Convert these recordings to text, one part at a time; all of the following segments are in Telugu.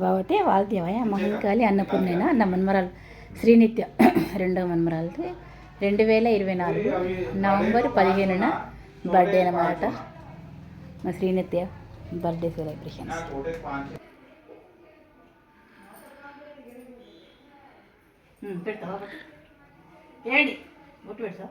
బావతే వాల్తేవయ మహంకాళి అన్నపూర్ణైన? అన్న మన్మరాలు. శ్రీనిత్య రెండో మన్మరాలది. రెండు వేల ఇరవై నాలుగు నవంబర్ పదిహేనున బర్త్డే అన్నమాట. మా శ్రీనిత్య బర్త్డే సెలబ్రేషన్ పెడతావా? ఏంటి బొట్టు పెడతావా?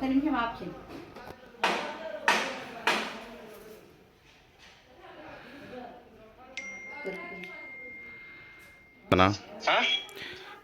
ఒక నిమిషం ఆప్షన్?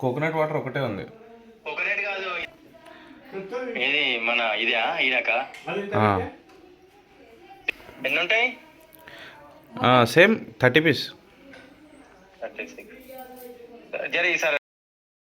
కోకోనట్ వాటర్ ఒకటే ఉంది. కోకోనట్ కాదు. ఇది మన ఇదా? ఈరాక ఆ. ఎన్ని ఉంటాయి సేమ్ థర్టీ పీస్. జర ఈసారి